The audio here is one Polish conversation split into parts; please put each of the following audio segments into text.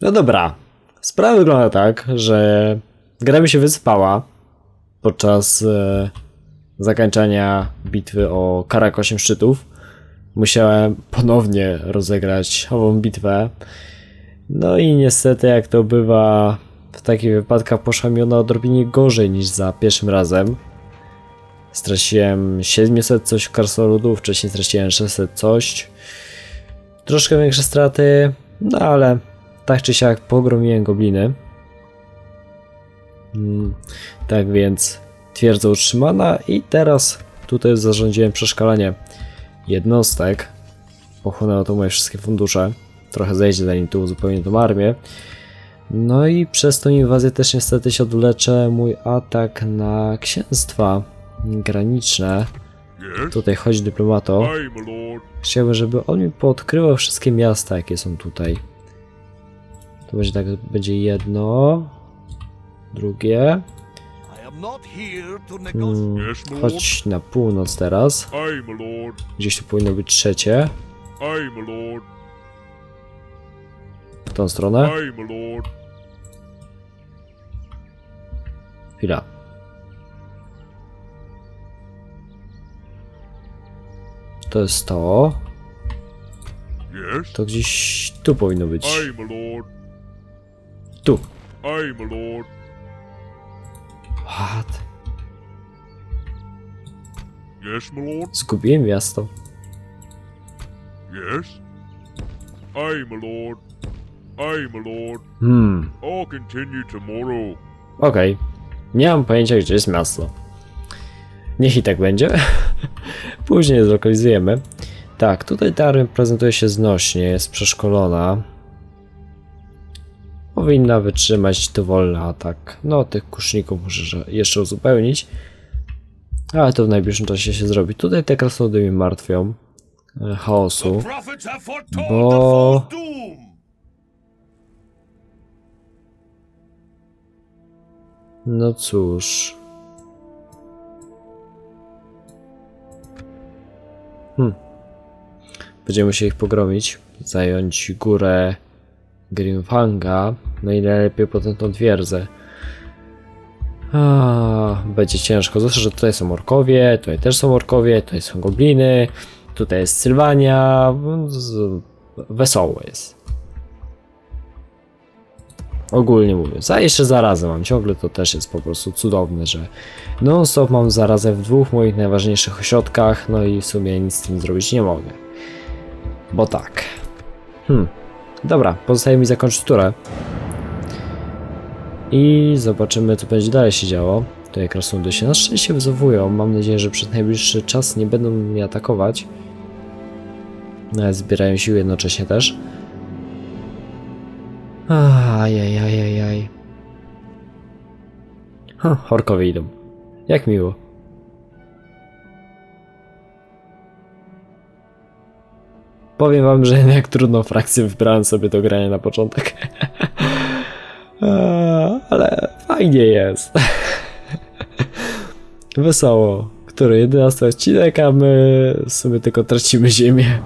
No dobra. Sprawa wygląda tak, że gra mi się wyspała podczas e, zakończenia bitwy o Karak 8 szczytów. Musiałem ponownie rozegrać ową bitwę. No i niestety, jak to bywa w takich wypadkach, poszła mi ona odrobinie gorzej niż za pierwszym razem. Straciłem 700 coś karsoludów, wcześniej straciłem 600 coś. Troszkę większe straty, no ale tak czy siak pogromiłem gobliny. Mm, tak więc twierdza utrzymana i teraz tutaj zarządziłem przeszkalanie jednostek. Pochłonęło to moje wszystkie fundusze. Trochę zejdzie zanim tu uzupełnię tą armię. No i przez tą inwazję też niestety się odwleczę mój atak na księstwa graniczne. Tutaj chodzi dyplomato. Chciałbym, żeby on mi poodkrywał wszystkie miasta, jakie są tutaj. To będzie tak, będzie jedno, drugie. Mm, lord. chodź na północ teraz. Gdzieś tu powinno być trzecie. W tą stronę. Chwila. To jest to. To gdzieś tu powinno być. Tu. Aye, my lord. What? Yes, my lord. Zgubiłem miasto. Yes? Aye, my lord. Aye, my lord. Hmm. I'll continue tomorrow. Okej. Nie mam pojęcia, gdzie jest miasto. Niech i tak będzie. Później zlokalizujemy. Tak, tutaj ta prezentuje się znośnie, jest przeszkolona. Powinna wytrzymać dowolny atak. No, tych kuszników muszę jeszcze uzupełnić. Ale to w najbliższym czasie się zrobi. Tutaj te krasnoludy mnie martwią. E, Chaosu. Bo-. No cóż. Hmm. Będziemy musieli ich pogromić. Zająć górę Grimfanga. No najlepiej potem tą twierdzę. A, będzie ciężko. Zwłaszcza, że tutaj są orkowie, tutaj też są orkowie, tutaj są gobliny, tutaj jest Sylwania. Wesoło jest. Ogólnie mówiąc, a jeszcze zarazę mam ciągle, to też jest po prostu cudowne, że non-stop mam zarazę w dwóch moich najważniejszych ośrodkach, no i w sumie nic z tym zrobić nie mogę. Bo tak. Hmm. Dobra, pozostaje mi zakończyć turę. I zobaczymy, co będzie dalej się działo. Tutaj krasnoludy się na szczęście wyzowują. Mam nadzieję, że przez najbliższy czas nie będą mnie atakować. No, ale zbierają siły jednocześnie też. Ajajajajaj. Ha, orkowie idą. Jak miło. Powiem wam, że jednak trudną frakcję wybrałem sobie do grania na początek. Ale fajnie jest. Wesoło. Który 11 odcinek, a my sobie tylko tracimy ziemię.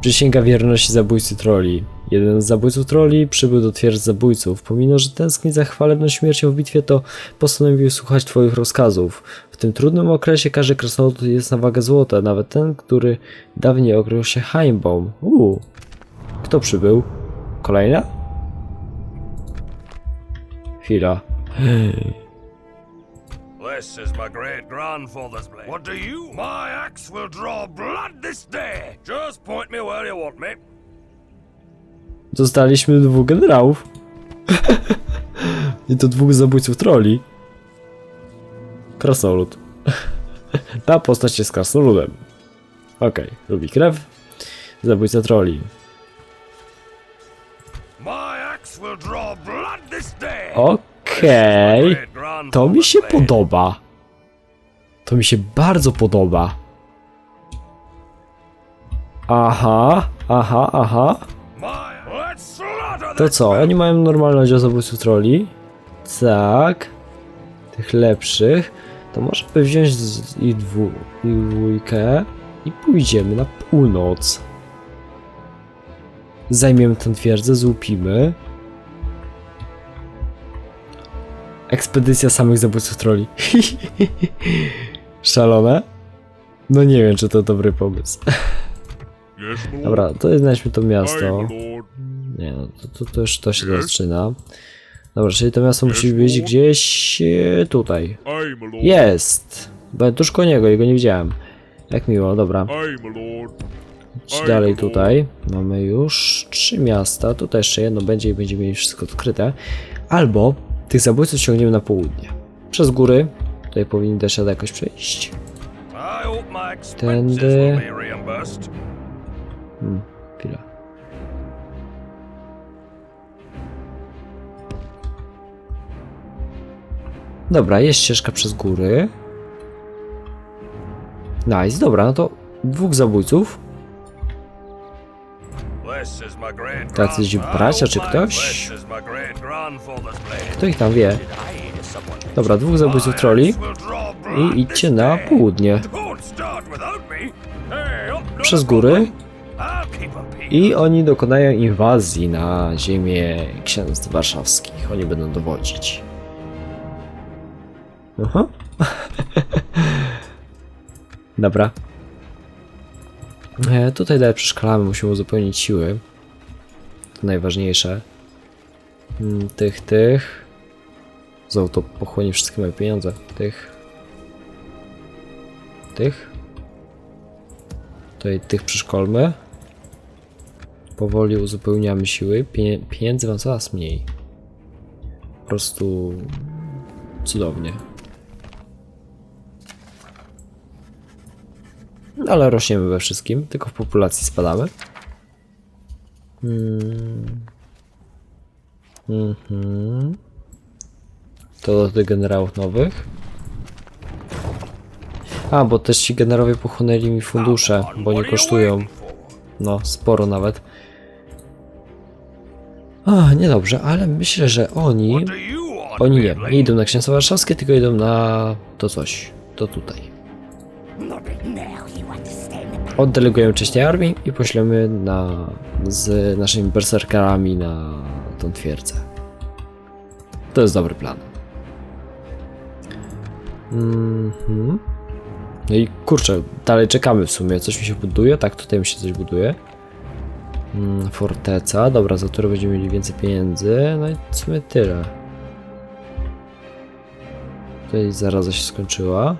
Przysięga wierności zabójcy troli. Jeden z zabójców troli przybył do twierdz zabójców. Pomimo, że tęskni za chwalebną śmiercią w bitwie, to postanowił słuchać twoich rozkazów. W tym trudnym okresie każdy krasnolud jest na wagę złota, nawet ten, który dawniej okrył się hańbą. Uuu. Kto przybył? Kolejna? Chwila. This is my great grandfather's blade. What do you? My axe will draw blood this day. Just point me where you want me. Zostaliśmy dwóch generałów. I to dwóch zabójców troli. Krasnolud. Ta postać jest krasnoludem. Okej, lubi krew. Zabójca troli. Okej. To mi się podoba. To mi się bardzo podoba. Aha, aha, aha. To co, oni mają normalny oddział zabójców troli? Tak. Tych lepszych. To może by wziąć z- ich dwu, ich dwójkę i pójdziemy na północ. Zajmiemy tę twierdzę, złupimy. Ekspedycja samych zabójców troli. Szalone? No nie wiem, czy to dobry pomysł. Dobra, to znajdźmy to miasto. Nie no, to, to, to już to się zaczyna. Dobra, czyli to miasto musi być gdzieś e, tutaj. Jest! Byłem tuż koło niego i go nie widziałem. Jak miło, dobra. Idź dalej tutaj. Mamy już trzy miasta. Tutaj jeszcze jedno będzie i będziemy mieli wszystko odkryte. Albo tych zabójców ciągniemy na południe. Przez góry. Tutaj powinni też jakoś przejść. Tędy. Hmm, chwila. Dobra, jest ścieżka przez góry. Nice, dobra, no to dwóch zabójców. Tacy bracia, czy ktoś? Kto ich tam wie? Dobra, dwóch zabójców troli. I idźcie na południe. Przez góry. I oni dokonają inwazji na ziemię księstw warszawskich. Oni będą dowodzić. Aha. Dobra. E, tutaj dalej przeszkalamy, musimy uzupełnić siły. To najważniejsze. Mm, Tych, tych. Znowu to pochłonie wszystkie moje pieniądze. Tych. Tych. Tutaj tych przeszkolmy. Powoli uzupełniamy siły. Pie pieniędzy mam coraz mniej. Po prostu cudownie. Ale rośniemy we wszystkim, tylko w populacji spadamy. Hmm. Mhm. To do tych generałów nowych. A, bo też ci generowie pochłonęli mi fundusze, bo nie kosztują. No, sporo nawet. A, niedobrze, ale myślę, że oni... Oni nie, nie idą na Księstwo Warszawskie, tylko idą na to coś. To tutaj. Oddelegujemy wcześniej armii i poślemy na, z naszymi berserkerami na tą twierdzę. To jest dobry plan. Mhm. No i kurczę, dalej czekamy w sumie. Coś mi się buduje? Tak, tutaj mi się coś buduje. Mm, forteca, dobra, za które będziemy mieli więcej pieniędzy. No i w sumie tyle. Tutaj zaraza się skończyła.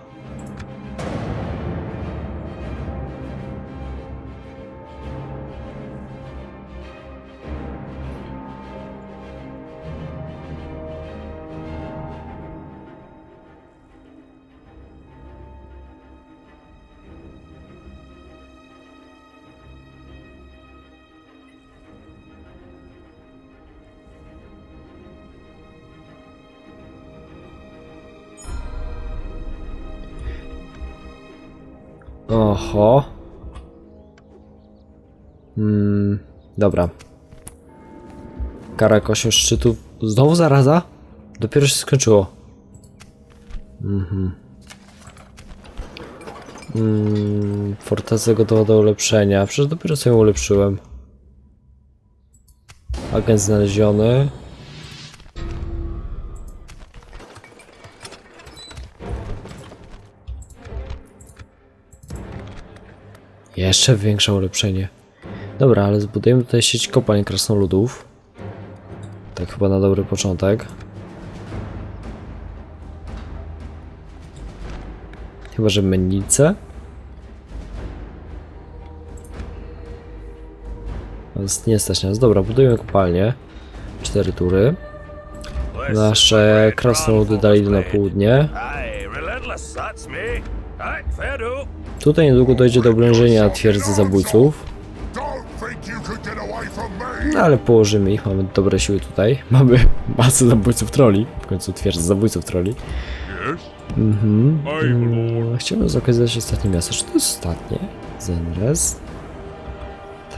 Oho. Hmm, dobra. Karak 8 szczytów. Znowu zaraza? Dopiero się skończyło. Mhm. Mm, fortecę gotowa do ulepszenia. Przecież dopiero sobie ulepszyłem. Agent znaleziony. Jeszcze większe ulepszenie. Dobra, ale zbudujemy tutaj sieć kopalń krasnoludów. Tak chyba na dobry początek. Chyba, że mennice. Nie stać nas. Dobra, budujemy kopalnię. Cztery tury. Nasze krasnoludy dalej idą na południe. Tutaj niedługo dojdzie do oblężenia twierdzy zabójców. No ale położymy ich, mamy dobre siły tutaj. Mamy masę zabójców troli. W końcu twierdzy zabójców troli. Mhm. Mm, Chciałbym zakazać ostatnie miasto. Czy to jest ostatnie? Zenres?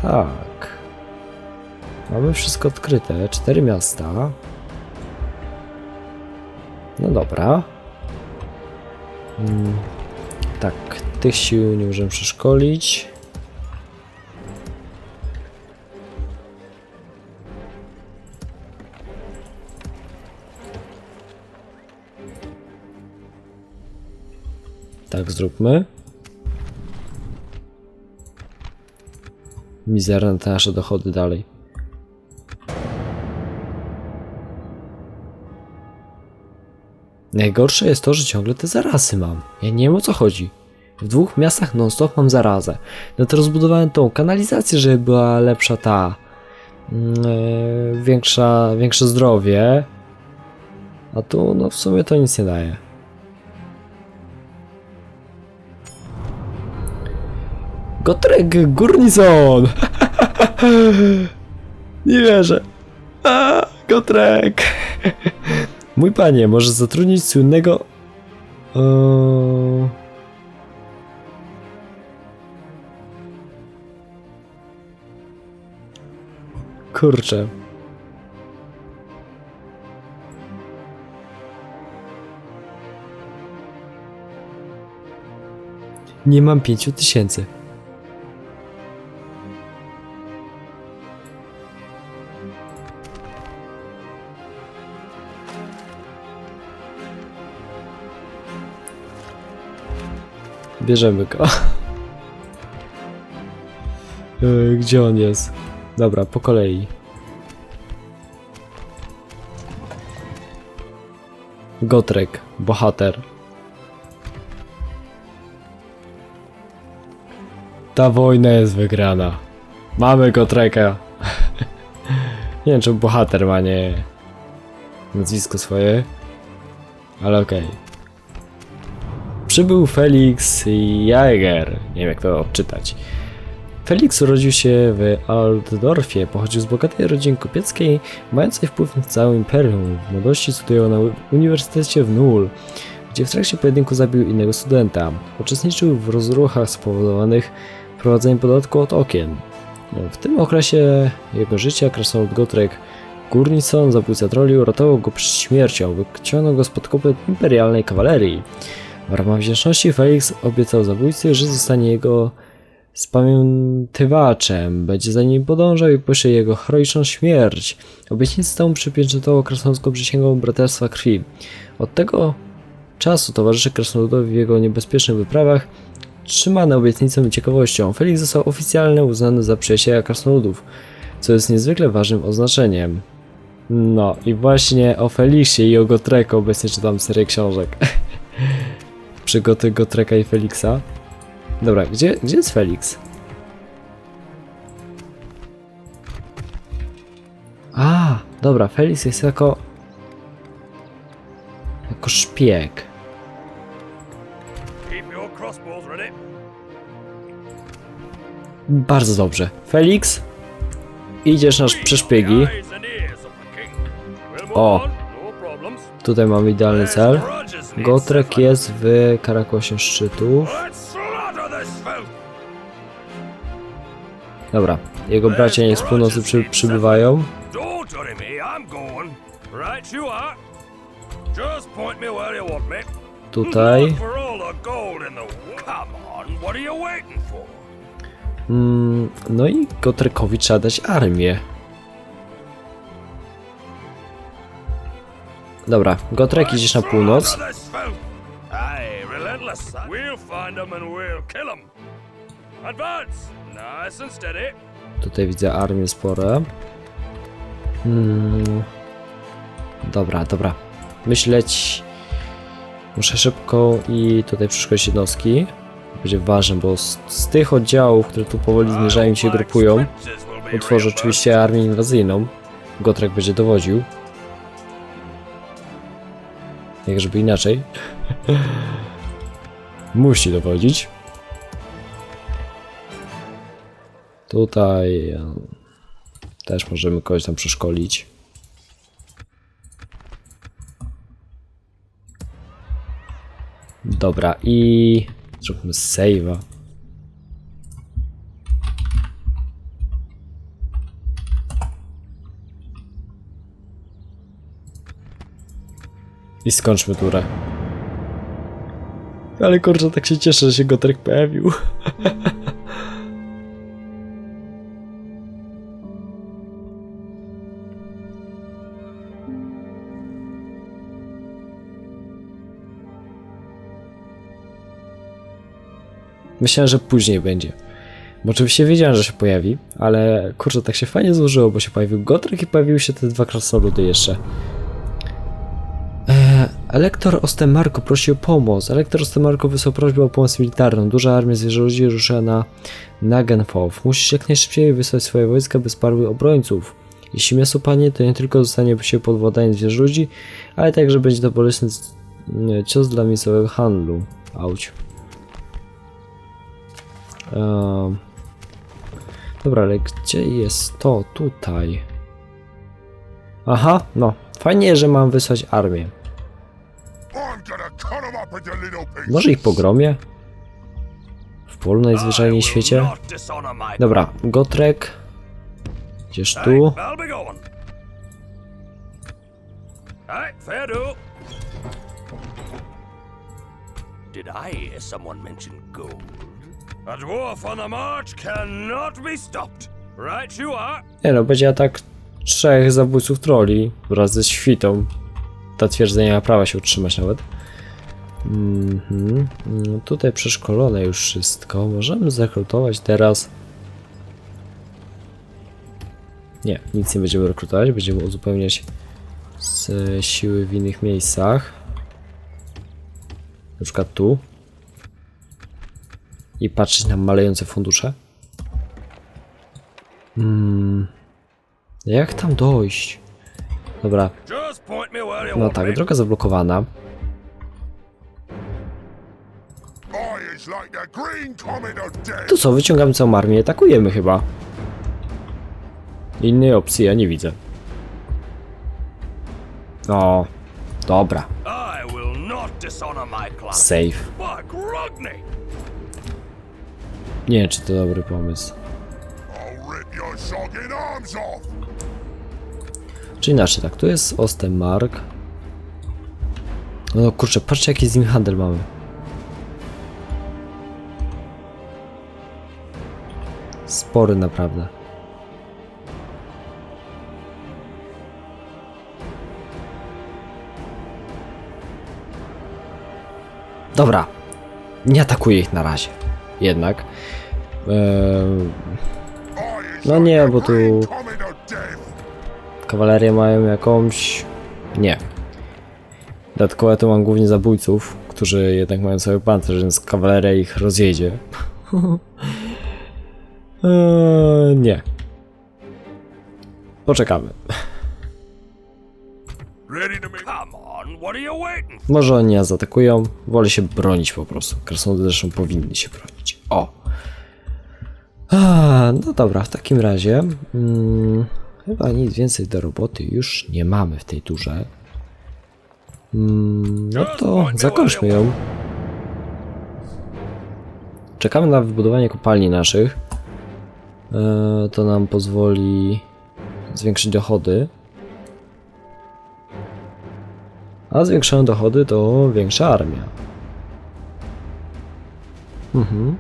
Tak. Mamy wszystko odkryte. Cztery miasta. No dobra. Mm, Tak, tych sił nie możemy przeszkolić. Tak zróbmy. Mizerne te nasze dochody dalej. Najgorsze jest to, że ciągle te zarasy mam. Ja nie wiem o co chodzi. W dwóch miastach non-stop mam zarazę. No to rozbudowałem tą kanalizację, żeby była lepsza ta. e, większa, większe zdrowie. A tu no w sumie to nic nie daje. Gotrek Gurnison! nie wierzę. A, Gotrek! Mój panie, może zatrudnić słynnego... Eee... Kurczę. Nie mam pięciu tysięcy. Bierzemy go. Yy, Gdzie on jest? Dobra, po kolei. Gotrek, bohater. Ta wojna jest wygrana. Mamy Gotreka. nie wiem, czy bohater ma nie nazwisko swoje, ale okej. Przybył Felix Jaeger. Nie wiem, jak to odczytać. Felix urodził się w Altdorfie, pochodził z bogatej rodziny kupieckiej, mającej wpływ na całe imperium. W młodości studiował na uniwersytecie w Null, gdzie w trakcie pojedynku zabił innego studenta. Uczestniczył w rozruchach spowodowanych wprowadzeniem podatku od okien. W tym okresie jego życia krasnolud Gotrek Gurnison, zabójca troli, uratował go przed śmiercią, wyciągnął go spod kopyt imperialnej kawalerii. W ramach wdzięczności Felix obiecał zabójcy, że zostanie jego spamiętywaczem, będzie za nim podążał i poszli jego heroiczną śmierć. Obietnicę tą przypieczętował krasnoludzką przysięgą Braterstwa Krwi. Od tego czasu towarzyszy krasnoludowi w jego niebezpiecznych wyprawach, trzymany obietnicą i ciekawością. Felix został oficjalnie uznany za przyjaciela krasnoludów, co jest niezwykle ważnym oznaczeniem. No i właśnie o Felixie i o Gotreku obecnie czytam serię książek. Przygoty Gotreka i Felixa. Dobra, gdzie, gdzie jest Felix? A, dobra, Felix jest jako... Jako szpieg. Bardzo dobrze. Felix, idziesz nasz przeszpiegi. O. no. Tutaj mamy idealny cel. Gotrek jest w Karakosie Szczytów. Dobra, jego bracia nie z północy przy, przybywają. Tutaj. Mm, no i Gotrekowi trzeba dać armię. Dobra, Gotrek idziesz na północ. We'll find them and we'll kill them. Advance, nice and steady. Tutaj widzę armię spore. Hmm. Dobra, dobra. Myśleć. Muszę szybko i tutaj przeszkodzić jednostki. Będzie ważne, bo z, z tych oddziałów, które tu powoli zmierzają i się grupują, utworzę oczywiście armię inwazyjną. Gotrek będzie dowodził. Jak żeby inaczej. Musi dowodzić. Tutaj e, też możemy kogoś tam przeszkolić. Dobra, i zróbmy save'a. I skończmy turę. Ale kurczę, tak się cieszę, że się Gotrek pojawił. Myślałem, że później będzie. Bo oczywiście wiedziałem, że się pojawi, ale kurczę, tak się fajnie złożyło, bo się pojawił Gotrek i pojawiły się te dwa krasnoludy jeszcze. Eee, Elektor Ostemarko prosił o pomoc. Elektor Ostemarko wysłał prośbę o pomoc militarną. Duża armia zwierzoludzi ruszyła na Nagenfow. Musisz jak najszybciej wysłać swoje wojska, by sparły obrońców. Jeśli miasto padnie, to nie tylko zostanie się pod władaniem zwierzoludzi, ale także będzie to bolesny cios dla miejscowego handlu. Auć. Dobra, ale gdzie jest to? Tutaj. Aha, no. Fajnie, że mam wysłać armię. Może ich pogromię? W polu najzwyczajniej świecie? Dobra, Gotrek. Gdzieś Aye, tu. Did I hear someone mention gold? On the march cannot be stopped. Right you are. Nie no, będzie atak trzech zabójców troli wraz ze świtą. Ta twierdza nie ma prawa się utrzymać nawet. Mhm. No tutaj przeszkolone już wszystko. Możemy zrekrutować teraz. Nie, nic nie będziemy rekrutować. Będziemy uzupełniać z siły w innych miejscach. Na przykład tu. I patrzeć na malejące fundusze. Hmm. Jak tam dojść? Dobra, no tak, droga zablokowana. To co, wyciągamy całą armię atakujemy chyba. Innej opcji ja nie widzę. O, dobra, safe. Nie wiem, czy to dobry pomysł. Czy inaczej, tak, tu jest Ostemark. No kurczę, patrzcie jaki z nim handel mamy. Spory naprawdę. Dobra. Nie atakuję ich na razie. Jednak. Eee, No nie, bo tu-. Kawalerię mają jakąś... Nie. Dodatkowo tu mam głównie zabójców, którzy jednak mają cały pancerz, więc kawaleria ich rozjedzie. eee, nie. Poczekamy. Ready to make Może oni nas zaatakują, wolę się bronić po prostu. Krasnoludy zresztą powinny się bronić. O! A, no dobra, w takim razie mm, chyba nic więcej do roboty już nie mamy w tej turze. Mm, no to zakończmy ją. Czekamy na wybudowanie kopalni naszych. E, to nam pozwoli zwiększyć dochody. A dochody to większa armia. Mhm.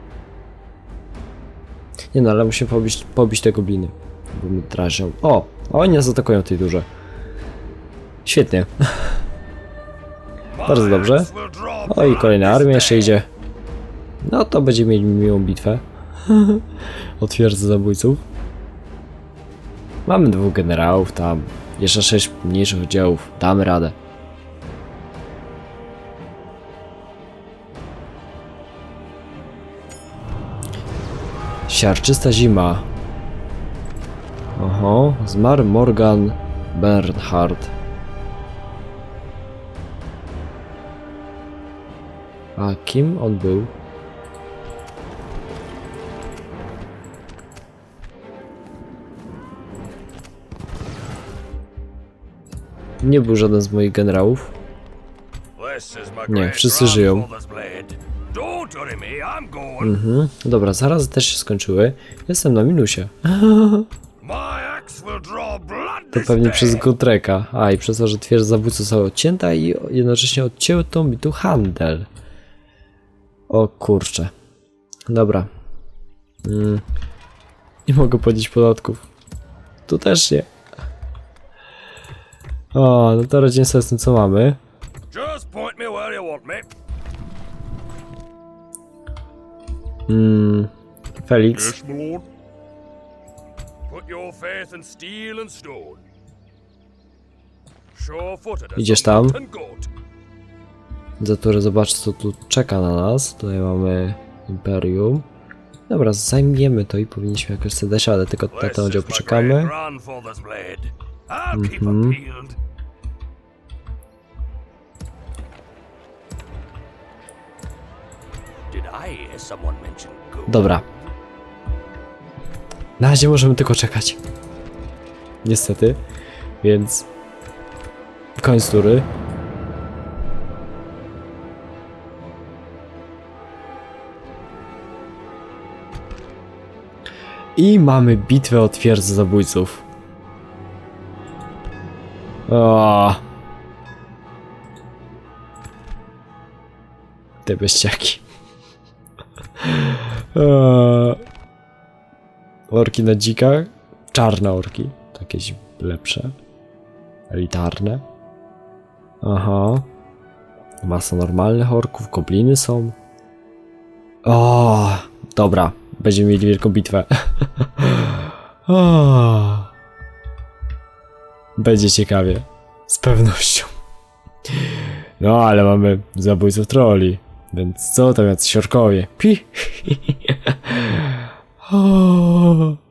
Nie no, ale musimy pobić, pobić te gobliny. Bo mi drażnią. O! Oni nas atakują tej durze. Świetnie. Bardzo dobrze. O i kolejna armia jeszcze idzie. No to będziemy mieli miłą bitwę. o twierdzę zabójców. Mamy dwóch generałów tam. Jeszcze sześć mniejszych oddziałów. Damy radę. Siarczysta zima. Oho, zmarł Morgan Bernhard. A kim on był? Nie był żaden z moich generałów. Nie, wszyscy żyją. Mhm. Dobra, zaraz też się skończyły. Jestem na minusie. To pewnie przez Gotreka. A i przez to, że twierdza zabójców została odcięta i jednocześnie odcięto mi tu handel. O kurczę. Dobra. Mm. Nie mogę płacić podatków. Tu też nie. O, no to sobie z tym co mamy. Sure-footed as Idziesz tam? mountain goat. Za które zobacz co tu czeka na nas. Tutaj mamy Imperium. Dobra, zajmiemy to i powinniśmy jakoś sobie dać radę, tylko na ten oddział poczekamy. Mhm. Dobra. Na razie możemy tylko czekać. Niestety. Więc... Koniec tury. I mamy bitwę o twierdzę zabójców. Te beściaki. Eee, orki na dzikach. Czarne orki. Jakieś lepsze. Elitarne. Aha. Masa normalnych orków. Gobliny są. O, dobra. Będziemy mieli wielką bitwę. o. Będzie ciekawie. Z pewnością. No, ale mamy zabójców troli. Więc co tam jacyś orkowie? Pi.